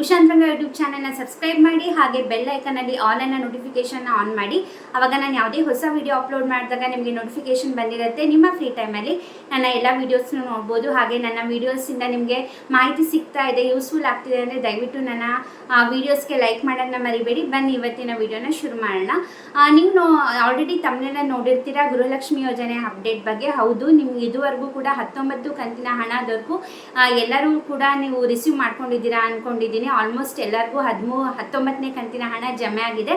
Usha Ranga YouTube ಚಾನಲ್ನ subscribe ಮಾಡಿ, ಹಾಗೆ ಬೆಲ್ ಐಕನಲ್ಲಿ ಅನ್ನ ನೋಟಿಫಿಕೇಶನ್ ಆನ್ ಮಾಡಿ. ಅವಾಗ ನಾನು ಯಾವುದೇ ಹೊಸ ವಿಡಿಯೋ ಅಪ್ಲೋಡ್ ಮಾಡಿದಾಗ ನಿಮಗೆ ನೋಟಿಫಿಕೇಶನ್ ಬಂದಿರುತ್ತೆ. ನಿಮ್ಮ ಫ್ರೀ ಟೈಮಲ್ಲಿ ನನ್ನ ಎಲ್ಲ ವೀಡಿಯೋಸ್ನ ನೋಡ್ಬೋದು. ಹಾಗೆ ನನ್ನ ವೀಡಿಯೋಸಿಂದ ನಿಮಗೆ ಮಾಹಿತಿ ಸಿಗ್ತಾ ಇದೆ ಯೂಸ್ಫುಲ್ ಆಗ್ತಿದೆ ಅಂದರೆ ದಯವಿಟ್ಟು ನನ್ನ ವೀಡಿಯೋಸ್ಗೆ ಲೈಕ್ ಮಾಡೋದನ್ನ ಮರಿಬೇಡಿ. ಬನ್ನಿ, ಇವತ್ತಿನ ವಿಡಿಯೋನ ಶುರು ಮಾಡೋಣ. ನೀವು ನೋ ಆಲ್ರೆಡಿ ತಮ್ಮನೆಲ್ಲ ನೋಡಿರ್ತೀರಾ? ಗೃಹಲಕ್ಷ್ಮಿ ಯೋಜನೆ ಅಪ್ಡೇಟ್ ಬಗ್ಗೆ. ಹೌದು, ನಿಮ್ಗೆ ಇದುವರೆಗೂ ಕೂಡ ಹತ್ತೊಂಬತ್ತು ಕಂತಿನ ಹಣದವರೆಗೂ ದೊರಕು. ಎಲ್ಲರೂ ಕೂಡ ನೀವು ರಿಸೀವ್ ಮಾಡ್ಕೊಂಡಿದ್ದೀರಾ ಆಲ್ಮೋಸ್ಟ್ ಎಲ್ಲರಿಗೂ ಹದಿಮೂ, ಹತ್ತೊಂಬತ್ತನೇ ಕಂತಿನ ಹಣ ಜಮೆ ಆಗಿದೆ.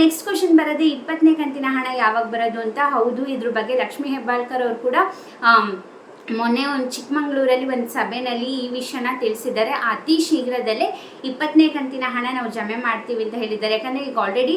ನೆಕ್ಸ್ಟ್ ಕ್ವಶನ್ ಬರೋದು ಇಪ್ಪತ್ತನೇ ಕಂತಿನ ಹಣ ಯಾವಾಗ ಬರೋದು ಅಂತ. ಹೌದು, ಇದ್ರ ಬಗ್ಗೆ ಲಕ್ಷ್ಮೀ ಹೆಬ್ಬಾಳ್ಕರ್ ಅವರು ಕೂಡ ಮೊನ್ನೆ ಒಂದು ಚಿಕ್ಕಮಂಗ್ಳೂರಲ್ಲಿ ಒಂದು ಸಭೆಯಲ್ಲಿ ಈ ವಿಷಯನ ತಿಳಿಸಿದ್ದಾರೆ. ಅತಿ ಶೀಘ್ರದಲ್ಲೇ ಇಪ್ಪತ್ತನೇ ಕಂತಿನ ಹಣ ನಾವು ಜಮೆ ಮಾಡ್ತೀವಿ ಅಂತ ಹೇಳಿದ್ದಾರೆ. ಯಾಕಂದರೆ ಈಗ ಆಲ್ರೆಡಿ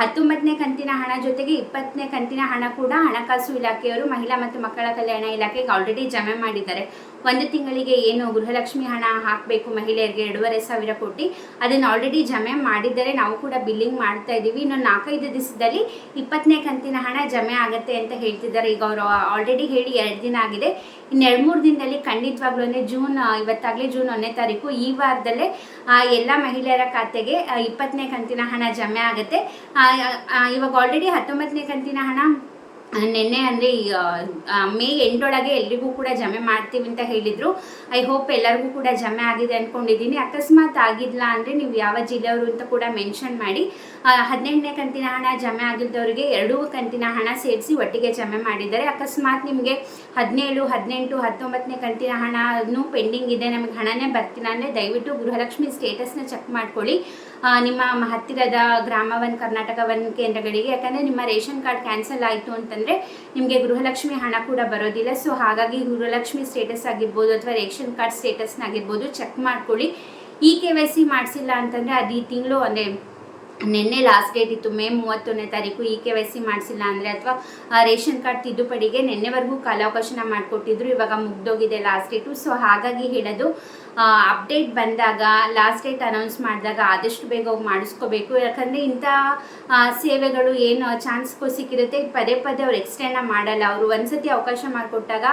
ಹತ್ತೊಂಬತ್ತನೇ ಕಂತಿನ ಹಣ ಜೊತೆಗೆ ಇಪ್ಪತ್ತನೇ ಕಂತಿನ ಹಣ ಕೂಡ ಹಣಕಾಸು ಇಲಾಖೆಯವರು, ಮಹಿಳಾ ಮತ್ತು ಮಕ್ಕಳ ಕಲ್ಯಾಣ ಇಲಾಖೆಗೆ ಆಲ್ರೆಡಿ ಜಮೆ ಮಾಡಿದ್ದಾರೆ. ಒಂದು ತಿಂಗಳಿಗೆ ಏನು ಗೃಹಲಕ್ಷ್ಮಿ ಹಣ ಹಾಕಬೇಕು ಮಹಿಳೆಯರಿಗೆ ಎರಡೂವರೆ ಸಾವಿರ ಕೋಟಿ, ಅದನ್ನು ಆಲ್ರೆಡಿ ಜಮೆ ಮಾಡಿದ್ದರೆ ನಾವು ಕೂಡ ಬಿಲ್ಲಿಂಗ್ ಮಾಡ್ತಾ ಇದ್ದೀವಿ. ಇನ್ನೊಂದು ನಾಲ್ಕೈದು ದಿವಸದಲ್ಲಿ ಇಪ್ಪತ್ತನೇ ಕಂತಿನ ಹಣ ಜಮೆ ಆಗುತ್ತೆ ಅಂತ ಹೇಳ್ತಿದ್ದಾರೆ. ಈಗ ಅವರು ಆಲ್ರೆಡಿ ಹೇಳಿ ಎರಡು ದಿನ ಆಗಿದೆ. ಇನ್ನು ಎರಡು ಮೂರು ದಿನದಲ್ಲಿ ಖಂಡಿತವಾಗ್ಲೂ ಜೂನ್ ಇವತ್ತಾಗಲೇ ಜೂನ್ ಒಂದನೇ ತಾರೀಕು, ಈ ವಾರದಲ್ಲೇ ಎಲ್ಲ ಮಹಿಳೆಯರ ಖಾತೆಗೆ ಇಪ್ಪತ್ತನೇ ಕಂತಿನ ಹಣ ಜಮೆ ಆಗುತ್ತೆ. ಇವಾಗ ಆಲ್ರೆಡಿ ಹತ್ತೊಂಬತ್ತನೇ ಕಂತಿನ ಹಣ ನಿನ್ನೆ ಅಂದರೆ ಮೇ ಎಂಟೊಳಗೆ ಎಲ್ರಿಗೂ ಕೂಡ ಜಮೆ ಮಾಡ್ತೀವಿ ಅಂತ ಹೇಳಿದರು. ಐ ಹೋಪ್ ಎಲ್ಲರಿಗೂ ಕೂಡ ಜಮೆ ಆಗಿದೆ ಅಂದ್ಕೊಂಡಿದ್ದೀನಿ ಅಕಸ್ಮಾತ್ ಆಗಿಲ್ಲ ಅಂದರೆ ನೀವು ಯಾವ ಜಿಲ್ಲೆಯವರು ಅಂತ ಕೂಡ ಮೆನ್ಷನ್ ಮಾಡಿ ಹದಿನೆಂಟನೇ ಕಂತಿನ ಹಣ ಜಮೆ ಆಗಿದ್ದವರಿಗೆ ಎರಡೂ ಕಂತಿನ ಹಣ ಸೇರಿಸಿ ಒಟ್ಟಿಗೆ ಜಮೆ ಮಾಡಿದ್ದಾರೆ. ಅಕಸ್ಮಾತ್ ನಿಮಗೆ ಹದಿನೇಳು, ಹದಿನೆಂಟು, ಹತ್ತೊಂಬತ್ತನೇ ಕಂತಿನ ಹಣನೂ ಪೆಂಡಿಂಗ್ ಇದೆ. ನಮಗೆ ಹಣನೇ ಬರ್ತಿಲ್ಲ ಅಂದರೆ ದಯವಿಟ್ಟು ಗೃಹಲಕ್ಷ್ಮಿ ಸ್ಟೇಟಸ್ನ ಚೆಕ್ ಮಾಡ್ಕೊಳ್ಳಿ. ನಿಮ್ಮ ಹತ್ತಿರದ ಗ್ರಾಮ ಒನ್ ಕರ್ನಾಟಕ ಒನ್ ಕೇಂದ್ರಗಳಿಗೆ. ಯಾಕಂದರೆ ನಿಮ್ಮ ರೇಷನ್ ಕಾರ್ಡ್ ಕ್ಯಾನ್ಸಲ್ ಆಯಿತು ಅಂತಂದರೆ ನಿಮಗೆ ಗೃಹಲಕ್ಷ್ಮಿ ಹಣ ಕೂಡ ಬರೋದಿಲ್ಲ. ಸೊ ಹಾಗಾಗಿ ಗೃಹಲಕ್ಷ್ಮಿ ಸ್ಟೇಟಸ್ ಆಗಿರ್ಬೋದು ಅಥವಾ ರೇಷನ್ ಕಾರ್ಡ್ ಸ್ಟೇಟಸ್ನಾಗಿರ್ಬೋದು ಚೆಕ್ ಮಾಡ್ಕೊಳ್ಳಿ. ಇ ಕೆ ವೈ ಸಿ ಮಾಡಿಸಿಲ್ಲ ಅಂತಂದರೆ ಅದು ಈ ತಿಂಗಳು ಅಂದರೆ ನಿನ್ನೆ ಲಾಸ್ಟ್ ಡೇಟ್ ಇತ್ತು. ಮೇ ಮೂವತ್ತೊಂದನೇ ತಾರೀಕು ಇ ಕೆ ವೈ ಸಿ ಮಾಡಿಸಿಲ್ಲ ಅಂದರೆ ಅಥವಾ ರೇಷನ್ ಕಾರ್ಡ್ ತಿದ್ದುಪಡಿಗೆ ನಿನ್ನೆವರೆಗೂ ಕಾಲಾವಕಾಶನ ಮಾಡಿಕೊಟ್ಟಿದ್ರು. ಇವಾಗ ಮುಗ್ದೋಗಿದೆ ಲಾಸ್ಟ್ ಡೇಟು ಸೊ ಹಾಗಾಗಿ ಹೇಳೋದು ಅಪ್ಡೇಟ್ ಬಂದಾಗ ಲಾಸ್ಟ್ ಡೇಟ್ ಅನೌನ್ಸ್ ಮಾಡಿದಾಗ ಆದಷ್ಟು ಬೇಗ ಹೋಗಿ ಮಾಡಿಸ್ಕೋಬೇಕು. ಯಾಕಂದರೆ ಇಂಥ ಸೇವೆಗಳು ಏನು ಚಾನ್ಸ್ಗೂ ಸಿಕ್ಕಿರುತ್ತೆ. ಪದೇ ಪದೇ ಅವ್ರು ಎಕ್ಸ್ಟೆಂಡ ಮಾಡಲ್ಲ. ಅವರು ಒಂದ್ಸತಿ ಅವಕಾಶ ಮಾಡಿಕೊಟ್ಟಾಗ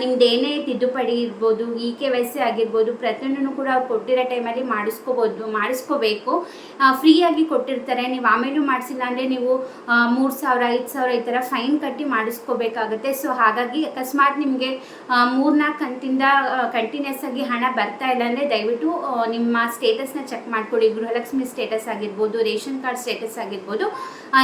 ನಿಮ್ದು ಏನೇ ತಿದ್ದುಪಡಿ ಇರ್ಬೋದು ಇ ಕೆ ವೈ ಸಿ ಆಗಿರ್ಬೋದು, ಪ್ರತಿಯೊಂದನ್ನು ಕೂಡ ಅವ್ರು ಕೊಟ್ಟಿರೋ ಟೈಮಲ್ಲಿ ಮಾಡಿಸ್ಕೋಬೋದು, ಮಾಡಿಸ್ಕೋಬೇಕು. ಫ್ರೀಯಾಗಿ ಕೊಟ್ಟಿರ್ತಾರೆ, ನೀವು ಆಮೇಲೂ ಮಾಡಿಸಿಲ್ಲ ಅಂದರೆ ನೀವು ಮೂರು ಸಾವಿರ, ಐದು ಸಾವಿರ ಈ ಥರ ಫೈನ್ ಕಟ್ಟಿ ಮಾಡಿಸ್ಕೋಬೇಕಾಗುತ್ತೆ. ಸೊ ಹಾಗಾಗಿ ಅಕಸ್ಮಾತ್ ನಿಮಗೆ ಮೂರ್ನಾಲ್ಕು ಕಂತಿಂದ ಕಂಟಿನ್ಯೂಸ್ ಆಗಿ ಹಣ ಬರ್ತಾ ಇಲ್ಲ ಅಂದರೆ ದಯವಿಟ್ಟು ನಿಮ್ಮ ಸ್ಟೇಟಸ್ನ ಚೆಕ್ ಮಾಡ್ಕೊಳ್ಳಿ. ಗೃಹಲಕ್ಷ್ಮಿ ಸ್ಟೇಟಸ್ ಆಗಿರ್ಬೋದು, ರೇಷನ್ ಕಾರ್ಡ್ ಸ್ಟೇಟಸ್ ಆಗಿರ್ಬೋದು.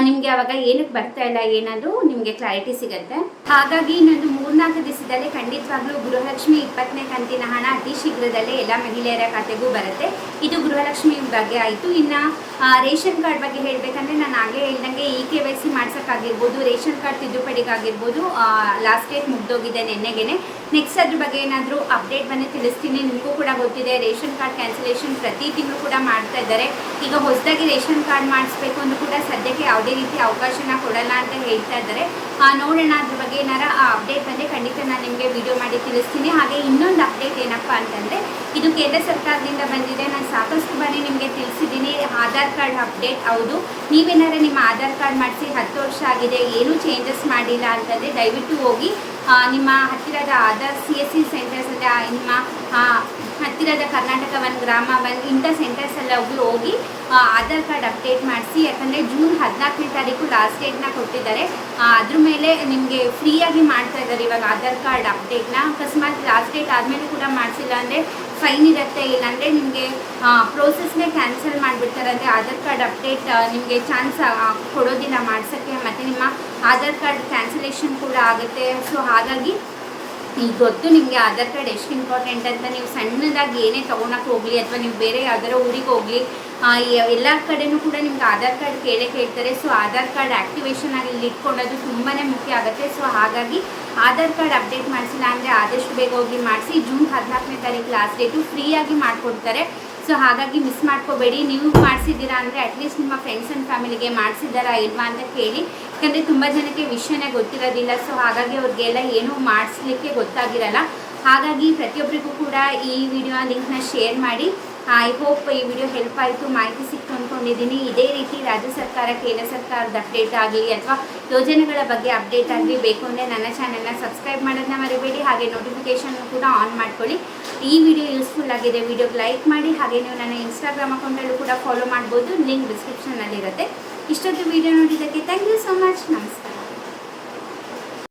ನಿಮಗೆ ಅವಾಗ ಏನಕ್ಕೆ ಬರ್ತಾ ಇಲ್ಲ ಏನಾದರೂ ನಿಮಗೆ ಕ್ಲಾರಿಟಿ ಸಿಗುತ್ತೆ. ಹಾಗಾಗಿ ಇನ್ನೊಂದು ಮೂರ್ನಾಲ್ಕು ದಿವಸದಲ್ಲಿ ಖಂಡಿತವಾಗ್ಲೂ ಗೃಹಲಕ್ಷ್ಮಿ ಇಪ್ಪತ್ತನೇ ಕಂತಿನ ಹಣ ಅತಿ ಶೀಘ್ರದಲ್ಲೇ ಎಲ್ಲ ಮಹಿಳೆಯರ ಖಾತೆಗೂ ಬರುತ್ತೆ. ಇದು ಗೃಹಲಕ್ಷ್ಮಿ ಬಗ್ಗೆ ಆಯಿತು. ಇನ್ನು ರೇಷನ್ ಕಾರ್ಡ್ ಬಗ್ಗೆ ಹೇಳಬೇಕಂದ್ರೆ ನಾನು ಆಗಲೇ ಹೇಳ್ದಂಗೆ ಇ ಕೆ ವೈ ಸಿ ಮಾಡ್ಸೋಕ್ಕಾಗಿರ್ಬೋದು, ರೇಷನ್ ಕಾರ್ಡ್ ತಿದ್ದುಪಡಿಗಾಗಿರ್ಬೋದು ಲಾಸ್ಟ್ ಡೇಟ್ ಮುಗ್ದೋಗಿದೆ ನೆನ್ನೆಗೇನೆ. ನೆಕ್ಸ್ಟ್ ಅದ್ರ ಬಗ್ಗೆ ಏನಾದರೂ ಅಪ್ಡೇಟ್ ಬಂದೇ ತಿಳಿಸ್ತೀನಿ. ನಿಮಗೂ ಕೂಡ ಗೊತ್ತಿದೆ, ರೇಷನ್ ಕಾರ್ಡ್ ಕ್ಯಾನ್ಸಲೇಷನ್ ಪ್ರತಿ ತಿಂಗಳು ಕೂಡ ಮಾಡ್ತಾ ಇದ್ದಾರೆ. ಈಗ ಹೊಸದಾಗಿ ರೇಷನ್ ಕಾರ್ಡ್ ಮಾಡಿಸ್ಬೇಕು ಅಂದ್ರೂ ಕೂಡ ಸದ್ಯಕ್ಕೆ ಯಾವುದೇ ರೀತಿ ಅವಕಾಶನ ಕೊಡಲ್ಲ ಅಂತ ಹೇಳ್ತಾ ಇದ್ದಾರೆ. ನೋಡೋಣ. ಅದ್ರ ಬಗ್ಗೆ ಏನಾರ, ಆ, ಅಪ್ಡೇಟ್ ಬಂದರೆ ಖಂಡಿತ ನಾನು ನಿಮಗೆ ವಿಡಿಯೋ ಮಾಡಿ ತಿಳಿಸ್ತೀನಿ. ಹಾಗೆ ಇನ್ನೊಂದು ಅಪ್ಡೇಟ್ ಏನಪ್ಪ ಅಂತಂದರೆ, ಇದು ಕೇಂದ್ರ ಸರ್ಕಾರದಿಂದ ಬಂದಿದೆ. ನಾನು ಸಾಕಷ್ಟು ಬಾರಿ ನಿಮಗೆ ತಿಳಿಸಿದ್ದೀನಿ. Aadhaar card update? ಹೌದು. ನೀವೇನಾರ ನಿಮ್ಮ ಆಧಾರ್ ಕಾರ್ಡ್ ಮಾಡಿಸಿ ಹತ್ತು ವರ್ಷ ಆಗಿದೆ, ಏನೂ ಚೇಂಜಸ್ ಮಾಡಿಲ್ಲ ಅಂತಂದರೆ ದಯವಿಟ್ಟು ಹೋಗಿ ನಿಮ್ಮ ಹತ್ತಿರದ Aadhaar C S C centres ಅಂದರೆ ನಿಮ್ಮ ಹತ್ತಿರದ ಕರ್ನಾಟಕ ಒನ್, ಗ್ರಾಮ ಒನ್, ಇಂಥ ಸೆಂಟರ್ಸ್ ಎಲ್ಲ ಹೋಗಿ ಹೋಗಿ ಆಧಾರ್ ಕಾರ್ಡ್ ಅಪ್ಡೇಟ್ ಮಾಡಿಸಿ. ಯಾಕಂದರೆ ಜೂನ್ ಹದಿನಾಲ್ಕನೇ ತಾರೀಕು ಲಾಸ್ಟ್ ಡೇಟ್ನ ಕೊಟ್ಟಿದ್ದಾರೆ. ಅದ್ರ ಮೇಲೆ ನಿಮಗೆ ಫ್ರೀಯಾಗಿ ಮಾಡ್ತಾ ಇದ್ದಾರೆ ಇವಾಗ ಆಧಾರ್ ಕಾರ್ಡ್ ಅಪ್ಡೇಟ್ನ. ಅಕಸ್ಮಾತ್ ಲಾಸ್ಟ್ ಡೇಟ್ ಆದಮೇಲೆ ಕೂಡ ಮಾಡಿಸಿಲ್ಲ ಅಂದರೆ ಫೈನ್ ಇರುತ್ತೆ. ಇಲ್ಲಾಂದರೆ ನಿಮಗೆ ಪ್ರೋಸೆಸ್ನೇ ಕ್ಯಾನ್ಸಲ್ ಮಾಡಿಬಿಡ್ತಾರೆ. ಅಂದರೆ ಆಧಾರ್ ಕಾರ್ಡ್ ಅಪ್ಡೇಟ್ ನಿಮಗೆ ಚಾನ್ಸ್ ಕೊಡೋದಿಲ್ಲ ಮಾಡ್ಸೋಕ್ಕೆ. ಮತ್ತು ನಿಮ್ಮ ಆಧಾರ್ ಕಾರ್ಡ್ ಕ್ಯಾನ್ಸಲೇಷನ್ ಕೂಡ ಆಗುತ್ತೆ. ಸೊ ಹಾಗಾಗಿ ಈಗ ಗೊತ್ತು ನಿಮಗೆ ಆಧಾರ್ ಕಾರ್ಡ್ ಎಷ್ಟು ಇಂಪಾರ್ಟೆಂಟ್ ಅಂತ ನೀವು ಸಣ್ಣದಾಗಿ ಏನೇ ತೊಗೊಳಕ್ಕೆ ಹೋಗಲಿ, ಅಥವಾ ನೀವು ಬೇರೆ ಯಾವ್ದಾರೋ ಊರಿಗೆ ಹೋಗಲಿ ಎಲ್ಲ ಕಡೆನೂ ಕೂಡ ನಿಮ್ಗೆ ಆಧಾರ್ ಕಾರ್ಡ್ ಕೇಳೇ ಕೇಳ್ತಾರೆ. ಸೊ ಆಧಾರ್ ಕಾರ್ಡ್ ಆ್ಯಕ್ಟಿವೇಶನ್ ಆಗಿ ಇಲ್ಲಿ ಇಟ್ಕೊಳ್ಳೋದು ತುಂಬಾ ಮುಖ್ಯ ಆಗುತ್ತೆ. ಸೊ ಹಾಗಾಗಿ ಆಧಾರ್ ಕಾರ್ಡ್ ಅಪ್ಡೇಟ್ ಮಾಡಿಸಿಲ್ಲ ಅಂದರೆ ಆದಷ್ಟು ಬೇಗ ಹೋಗಿ ಮಾಡಿಸಿ. ಜೂನ್ ಹದಿನಾಲ್ಕನೇ ತಾರೀಕು ಲಾಸ್ಟ್ ಡೇಟು ಫ್ರೀಯಾಗಿ ಮಾಡಿಕೊಡ್ತಾರೆ. ಸೊ ಹಾಗಾಗಿ ಮಿಸ್ ಮಾಡ್ಕೋಬೇಡಿ. ನೀವು ಮಾಡಿಸಿದ್ದೀರಾ ಅಂದರೆ ಅಟ್ಲೀಸ್ಟ್ ನಿಮ್ಮ ಫ್ರೆಂಡ್ಸ್ ಆ್ಯಂಡ್ ಫ್ಯಾಮಿಲಿಗೆ ಮಾಡಿಸಿದ್ದಾರಾ ಇಲ್ವಾ ಅಂತ ಕೇಳಿ. ಯಾಕಂದರೆ ತುಂಬ ಜನಕ್ಕೆ ವಿಷಯನೇ ಗೊತ್ತಿರೋದಿಲ್ಲ. ಸೊ ಹಾಗಾಗಿ ಅವ್ರಿಗೆಲ್ಲ ಏನೂ ಮಾಡಿಸ್ಲಿಕ್ಕೆ ಗೊತ್ತಾಗಿರಲ್ಲ. ಹಾಗಾಗಿ ಪ್ರತಿಯೊಬ್ಬರಿಗೂ ಕೂಡ ಈ ವಿಡಿಯೋ ಲಿಂಕ್ನ ಶೇರ್ ಮಾಡಿ. ಐ ಹೋಪ್ ಈ ವಿಡಿಯೋ ಹೆಲ್ಪ್ ಆಯಿತು, ಮಾಹಿತಿ ಸಿಕ್ತು ಅಂದ್ಕೊಂಡಿದ್ದೀನಿ ಇದೇ ರೀತಿ ರಾಜ್ಯ ಸರ್ಕಾರ, ಕೇಂದ್ರ ಸರ್ಕಾರದ ಅಪ್ಡೇಟ್ ಆಗಲಿ ಅಥವಾ ಯೋಜನೆಗಳ ಬಗ್ಗೆ ಅಪ್ಡೇಟ್ ಆಗಲಿ ಬೇಕು ಅಂದರೆ ನನ್ನ ಚಾನಲ್ನ ಸಬ್ಸ್ಕ್ರೈಬ್ ಮಾಡೋದನ್ನ ಮರಿಬೇಡಿ. ಹಾಗೆ ನೋಟಿಫಿಕೇಷನ್ ಕೂಡ ಆನ್ ಮಾಡ್ಕೊಳ್ಳಿ. ಈ ವಿಡಿಯೋ ಯೂಸ್ಫುಲ್ ಆಗಿದೆ ವಿಡಿಯೋಗೆ ಲೈಕ್ ಮಾಡಿ. ಹಾಗೆ ನೀವು ನನ್ನ ಇನ್ಸ್ಟಾಗ್ರಾಮ್ ಅಕೌಂಟಲ್ಲೂ ಕೂಡ ಫಾಲೋ ಮಾಡ್ಬೋದು. ಲಿಂಕ್ ಡಿಸ್ಕ್ರಿಪ್ಷನಲ್ಲಿರುತ್ತೆ ಇಷ್ಟೊತ್ತು ವಿಡಿಯೋ ನೋಡಿದ್ದಕ್ಕೆ ಥ್ಯಾಂಕ್ ಯು ಸೊ ಮಚ್ ನಮಸ್ಕಾರ.